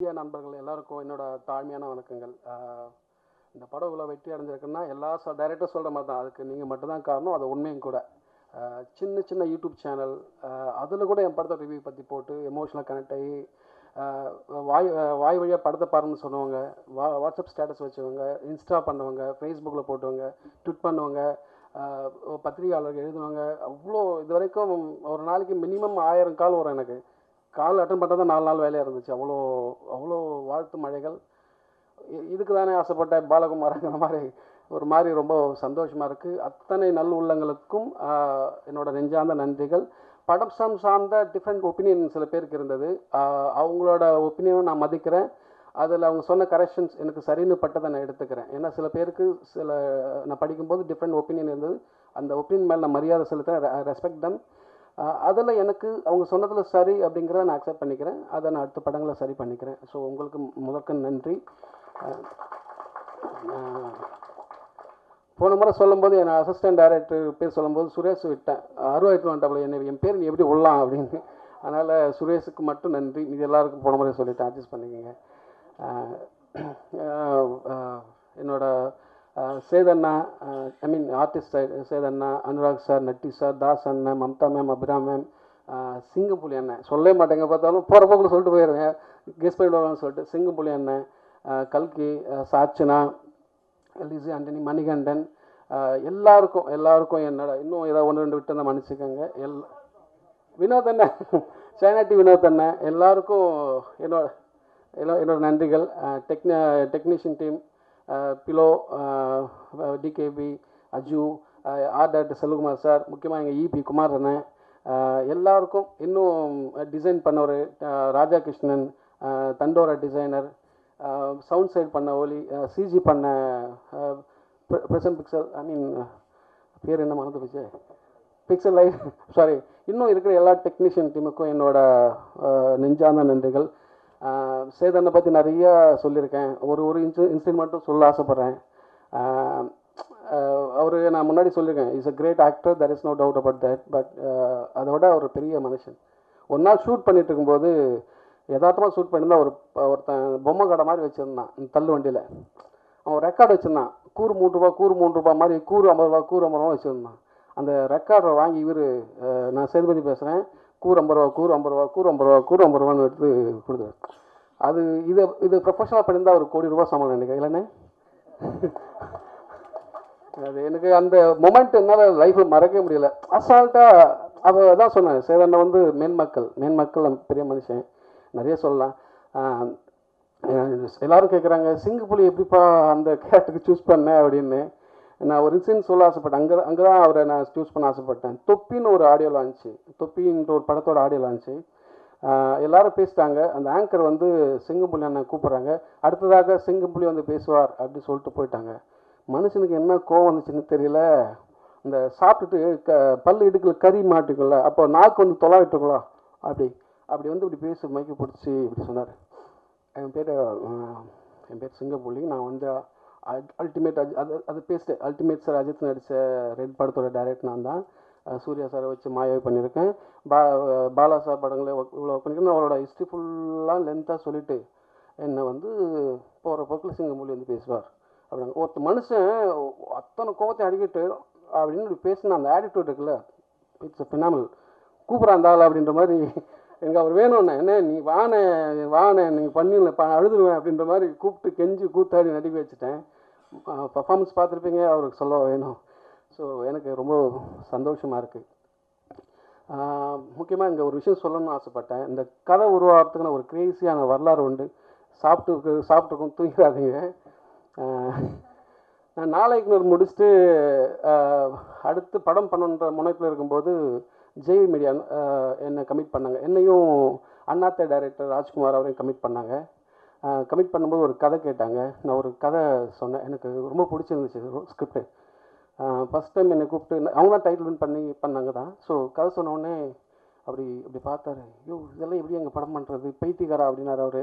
இந்திய நண்பர்கள் எல்லாருக்கும் என்னோட தாழ்மையான வணக்கங்கள். இந்த படம் இவ்வளோ வெற்றி அடைஞ்சிருக்குன்னா எல்லா டைரக்டர் சொல்கிற மாதிரி தான். அதுக்கு நீங்கள் மட்டும்தான் காரணம் அது உண்மையும் கூட. சின்ன சின்ன யூடியூப் சேனல் அதில் கூட என் படத்தை ரிவ்யூ பற்றி போட்டு எமோஷனலாக கனெக்ட் ஆகி வாய் வாய் வழியாக படத்தை பாருன்னு சொன்னவங்க வா வாட்ஸ்அப் ஸ்டேட்டஸ் வச்சவங்க இன்ஸ்டா பண்ணவங்க ஃபேஸ்புக்கில் போட்டவங்க ட்விட் பண்ணுவங்க பத்திரிகையாளர்கள் எழுதுவாங்க அவ்வளோ இது வரைக்கும் ஒரு நாளைக்கு மினிமம் ஆயிரம் கால் வரும் எனக்கு. கால் அட்டன் பண்ணுறது நாலு நாள் வேலையாக இருந்துச்சு. அவ்வளோ அவ்வளோ வாழ்த்து மழைகள். இ- இதுக்கு தானே ஆசைப்பட்ட பாலகுமாரங்கிற மாதிரி. ஒரு மாதிரி ரொம்ப சந்தோஷமாக இருக்குது அத்தனை நல் உள்ளங்களுக்கும் என்னோட நெஞ்சார்ந்த நன்றிகள். படம் சம் சார்ந்த டிஃப்ரெண்ட் ஒப்பீனியன் சில பேருக்கு இருந்தது. அவங்களோட ஒப்பீனியனும் நான் மதிக்கிறேன். அதில் அவங்க சொன்ன கரெக்ஷன்ஸ் எனக்கு சரின்னு பட்டதை நான் எடுத்துக்கிறேன். ஏன்னா சில பேருக்கு சில நான் படிக்கும்போது டிஃப்ரெண்ட் ஒப்பீனியன் இருந்தது. அந்த ஒப்பீனியன் மேலே நான் மரியாதை செலுத்துறேன். ரெஸ்பெக்ட் தம் அதில் எனக்கு அவங்க சொன்னதில் சரி அப்படிங்கிறத நான் அக்செப்ட் பண்ணிக்கிறேன். அதை நான் அடுத்த படங்களை சரி பண்ணிக்கிறேன். ஸோ உங்களுக்கு முதற்க நன்றி. போன முறை சொல்லும்போது என் அசிஸ்டன்ட் டைரக்டர் பேர் சொல்லும்போது சுரேஷ் விட்டேன். அருவாயிரத்து வந்துட்டாப்புல என்ன என் பேர் நீ எப்படி உள்ளலாம் அப்படின்னு. அதனால் சுரேஷுக்கு மட்டும் நன்றி. இது எல்லாருக்கும் போன முறை சொல்லிட்டேன். அட்ஜஸ்ட் பண்ணிக்கோங்க. என்னோடய சேதண்ணா ஐ மீன் ஆர்டிஸ்ட் சேதண்ணா அனுராக் சார் நட்டி சார் தாஸ் அண்ணன் மம்தா மேம் அபிராம் மேம் சிங்கப்புலி அண்ணன். சொல்லவே மாட்டேங்க பார்த்தாலும் போகிற போக்கில் சொல்லிட்டு போயிடுவேன் கெஸ் பண்ணிடுவாங்கன்னு சொல்லிட்டு சிங்கப்புலி அண்ணன் கல்கி சாச்சனா லிசி ஆண்டனி மணிகண்டன் எல்லாருக்கும் எல்லாருக்கும் என்னோட இன்னும் ஏதாவது ஒன்று ரெண்டு விட்டு இருந்தால் மன்னிச்சுக்கோங்க. எல் வினோத் அண்ணன் டி வினோத் அண்ணன் எல்லாருக்கும் என்னோட என்னோட நன்றிகள். டெக்ன technician team below DKP Aju art director Selvakumar sir முக்கியமாக எங்கள் இபி குமார் அண்ணன் எல்லாருக்கும் இன்னும் டிசைன் பண்ணவர் ராஜா கிருஷ்ணன் தண்டோரா டிசைனர் சவுண்ட் சைட் பண்ண ஒலி சிஜி பண்ண ப்ரெசன்ட் பிக்சல் ஐ மீன் பேர் என்ன மறந்து போச்சு? பிக்சல் லைட் சாரி இன்னும் இருக்கிற எல்லா டெக்னீஷியன் டீமுக்கும் என்னோட நெஞ்சார்ந்த நன்றிகள். சேதனை பற்றி நிறைய சொல்லியிருக்கேன். ஒரு ஒரு இன்சி இன்சிடென்ட் மட்டும் சொல்ல ஆசைப்பட்றேன். அவர் நான் முன்னாடி சொல்லியிருக்கேன். Is a great actor there is no doubt about that but அதோட அவர் ஒரு பெரிய மனுஷன். ஒரு நாள் ஷூட் பண்ணிட்டு இருக்கும்போது யதார்த்தமாக ஷூட் பண்ணியிருந்தா ஒரு ஒருத்தன் பொம்மை கடை மாதிரி வச்சுருந்தான் தள்ளு வண்டியில். அவன் ரெக்கார்டு வச்சுருந்தான். கூறு மூணு ரூபா கூறு மூணு ரூபா மாதிரி கூறு ஐம்பது ரூபா கூறு ஐம்பது ரூபா வச்சுருந்தான். அந்த ரெக்கார்டை வாங்கி இவர் நான் சேதுபதி பேசுகிறேன் கூறு ஐம்பது ரூபா கூறு ஐம்பது ரூபா கூறு ஐம்பது ரூபா கூறு ஐம்பது ரூபான்னு எடுத்து கொடுத்தாரு அது இதை இது ப்ரொஃபஷனலாக பண்ணியிருந்தால் ஒரு கோடி ரூபா சம்பளம் நினைக்கிறேன் இல்லைண்ணே? அது எனக்கு அந்த மொமெண்ட் என்னால் லைஃப்பில் மறக்கவே முடியல. அசால்ட்டாக அவள் தான் சொன்னேன் சேதண்ணா வந்து மேன்மக்கள் மேன்மக்கள் பெரிய மனுஷன். நிறைய சொல்லலாம். ஆஹ் எல்லாரும் கேட்குறாங்க சிங்கப்புலி எப்படிப்பா அந்த கேரக்டருக்கு சூஸ் பண்ண? அப்படின்னு. நான் ஒரு இன்சிடென்ட் சொல்ல ஆசைப்பட்டேன். அங்கே அங்கே தான் அவரை நான் சூஸ் பண்ண ஆசைப்பட்டேன். தொப்பின்னு ஒரு ஆடியோ லான்ச்சு தொப்பின்ற ஒரு படத்தோட ஆடியோ லான்ச்சு எல்லாரும் பேசிட்டாங்க. அந்த ஆங்கர் வந்து சிங்கப்புலி அண்ணன் கூப்பிட்றாங்க. அடுத்ததாக சிங்கப்புலி வந்து பேசுவார் அப்படின்னு சொல்லிட்டு போயிட்டாங்க. மனுஷனுக்கு என்ன கோவம் வந்துச்சுன்னு தெரியல. இந்த சாப்பிட்டுட்டு க பல்லு இடுக்கல கறி மாட்டுக்குள்ள அப்போ நாக்கு வந்து தொலாவிட்டுங்களா அப்படி அப்படி வந்து இப்படி பேச மைக்கு பிடிச்சி இப்படி சொன்னார். என் பேர் என் பேர் சிங்கப்புலி. நான் வந்து அல்டிமேட் அஜ் அது அது பேசிட்டேன். அல்டிமேட் சார் அஜித் நடித்த ரெட் படத்தோட டைரக்ட் நான் தான் சூர்யா சாரை வச்சு மாயாவை பண்ணியிருக்கேன். பா பாலா சார் படங்களை இவ்வளோ பண்ணியிருக்கேன். அவரோட ஹிஸ்ட்ரி ஃபுல்லாக லென்த்தாக சொல்லிவிட்டு என்னை வந்து போகிற போக்கில் சிங்கமொழி வந்து பேசுவார். அப்படிங்க ஒருத்த மனுஷன் அத்தனை கோபத்தை அடிக்கிட்டு அப்படின்னு பேசின அந்த ஆட்டிடியூட் இருக்குல்ல இட்ஸ் பினாமல் கூப்பிட்றாந்தாள் அப்படின்ற மாதிரி எனக்கு அவர் வேணும்ண்ணே என்ன நீ வானே வானே நீங்கள் பண்ணிடல ப அழுதுருவேன் அப்படின்ற மாதிரி கூப்பிட்டு கெஞ்சி கூத்தாடி நடிக்க வச்சுட்டேன். பர்ஃபார்மன்ஸ் பார்த்துருப்பீங்க அவருக்கு சொல்ல வேணும். ஸோ எனக்கு ரொம்ப சந்தோஷமாக இருக்குது முக்கியமாக இங்கே ஒரு விஷயம் சொல்லணும்னு ஆசைப்பட்டேன். இந்த கதை உருவாகிறதுக்குன்னு ஒரு கிரேசியான வரலாறு உண்டு. சாப்பிட்டு சாப்பிட்டுருக்கும் தூங்கிடாதீங்க. நான் நாளைக்கு முடிச்சுட்டு அடுத்து படம் பண்ணுன்ற முனைப்பில் இருக்கும்போது ஜெய் மீடியா என்னை கமிட் பண்ணாங்க. என்னையும் அண்ணாத்த டைரக்டர் ராஜ்குமார் அவரையும் கமிட் பண்ணாங்க. கமிட் பண்ணும்போது ஒரு கதை கேட்டாங்க. நான் ஒரு கதை சொன்னேன். எனக்கு ரொம்ப பிடிச்சிருந்துச்சு ஸ்கிரிப்டு ஃபஸ்ட் டைம் என்னை கூப்பிட்டு அவங்க தான் டைட்டில் வின் பண்ணி பண்ணாங்க தான். ஸோ கதை சொன்னோடனே அப்படி இப்படி பார்த்தாரு. ஐயோ இதெல்லாம் எப்படி எங்கள் படம் பண்ணுறது பைத்தியக்காரா அப்படின்னாரு அவர்.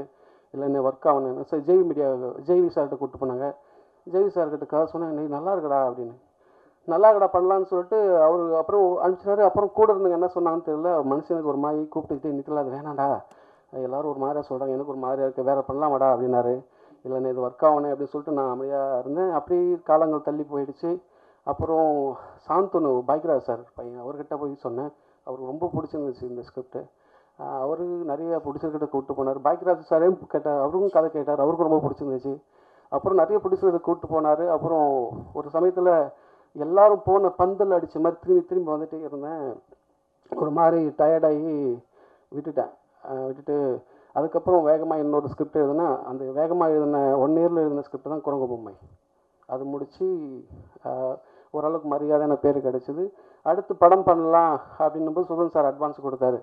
இல்லை என்ன ஒர்க் ஆகணும் சார் ஜெய் மீடியா ஜெய்வி சார்கிட்ட கூப்பிட்டு போனாங்க. ஜெய்வி சார்கிட்ட கதை சொன்னேன். நீ நல்லா இருக்கடா அப்படின்னு. நல்லா கடை பண்ணலான்னு சொல்லிட்டு அவர் அப்புறம் அனுப்பிச்சிட்டாரு. அப்புறம் கூட இருந்தவங்க என்ன சொன்னாங்கன்னு தெரியல. மனுஷனுக்கு ஒரு மாதிரி கூப்பிட்டுக்கிட்டு நிற்கல அது வேணாண்டா எல்லோரும் ஒரு மாதிரியாக சொல்கிறாங்க எனக்கு ஒரு மாதிரியாக இருக்குது வேறு பண்ணலாமாடா அப்படின்னாரு. இல்லைண்ணே இது ஒர்க் ஆகணும் அப்படின்னு சொல்லிட்டு நான் அமைதியாக இருந்தேன். அப்படி காலங்கள் தள்ளி போயிடுச்சு. அப்புறம் சாந்தனு பைக்ராஜ் சார் பையன் அவர்கிட்ட போய் சொன்னேன். அவருக்கு ரொம்ப பிடிச்சிருந்துச்சு இந்த ஸ்கிரிப்ட்டு அவர் நிறைய ப்ரொடியூசர்கிட்ட கூப்பிட்டு போனார். பாக்யராஜ் சாரையும் கேட்டார் அவருக்கும் கதை கேட்டார். அவருக்கும் ரொம்ப பிடிச்சிருந்துச்சு. அப்புறம் நிறைய ப்ரொடியூசர்கிட்ட கூப்பிட்டு போனார். அப்புறம் ஒரு சமயத்தில் எல்லாரும் போன பந்தல் அடித்த மாதிரி திரும்பி திரும்பி வந்துட்டே இருந்தேன். ஒரு மாதிரி டயர்டாகி விட்டுட்டேன். விட்டுட்டு அதுக்கப்புறம் வேகமாக இன்னொரு ஸ்கிரிப்ட் எழுதுனா அந்த வேகமாக எழுதின ஒன் இயரில் எழுதின ஸ்கிரிப்ட் தான் குரங்கு பொம்மை. அது முடித்து ஓரளவுக்கு மரியாதையான பேர் கிடச்சிது. அடுத்து படம் பண்ணலாம் அப்படின்னும்போது சுதன் சார் அட்வான்ஸ் கொடுத்தாரு.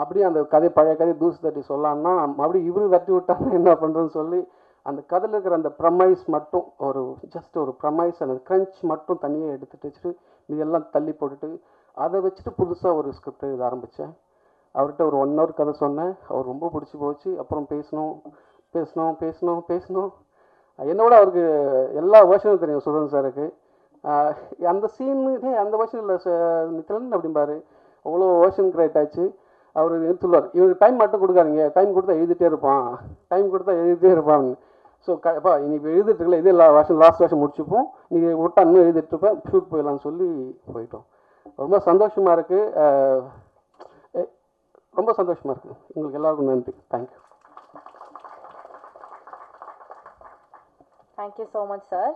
அப்படியே அந்த கதை பழைய கதை தூசு தட்டி சொல்லான்னா மறுபடியும் இவரு தட்டி விட்டாங்க என்ன பண்ணுறதுன்னு சொல்லி அந்த கதையில் இருக்கிற அந்த ப்ரமைஸ் மட்டும் ஒரு ஜஸ்ட் ஒரு ப்ரமைஸ் அந்த க்ரன்ச் மட்டும் தனியாக எடுத்துட்டு வச்சுட்டு இதெல்லாம் தள்ளி போட்டுட்டு அதை வச்சுட்டு புதுசாக ஒரு ஸ்கிரிப்ட் எழுத ஆரம்பித்தேன் அவர்கிட்ட ஒரு ஒன் ஹவர் கதை சொன்னேன். அவர் ரொம்ப பிடிச்சி போச்சு. அப்புறம் பேசணும் பேசணும் பேசணும் பேசணும் என்னோட அவருக்கு எல்லா வேர்ஷனும் தெரியும் சுதன் சாருக்கு. அந்த சீனு அந்த வேர்ஷன் இல்லை நித்திலன் அப்படிம்பாரு. அவ்வளோ வேர்ஷன் கிரேட் ஆச்சு. அவர் சொல்லுவார் இவருக்கு டைம் மட்டும் கொடுக்காதீங்க. டைம் கொடுத்தா எழுதிட்டே இருப்பான். டைம் கொடுத்தா எழுதிட்டே இருப்பான். ஸோ கப்பா நீ இப்போ எழுதிட்டு இருக்கல இது எல்லா வருஷம் லாஸ்ட் வருஷம் முடிச்சுப்போம். நீங்கள் விட்டா இன்னும் எழுதிட்டுருப்பேன் ஷூட் போயிடலாம்னு சொல்லி போயிட்டோம். ரொம்ப சந்தோஷமாக இருக்குது ரொம்ப சந்தோஷமாக இருக்குது உங்களுக்கு எல்லாருக்கும் நன்றி. Thank you thank you so much sir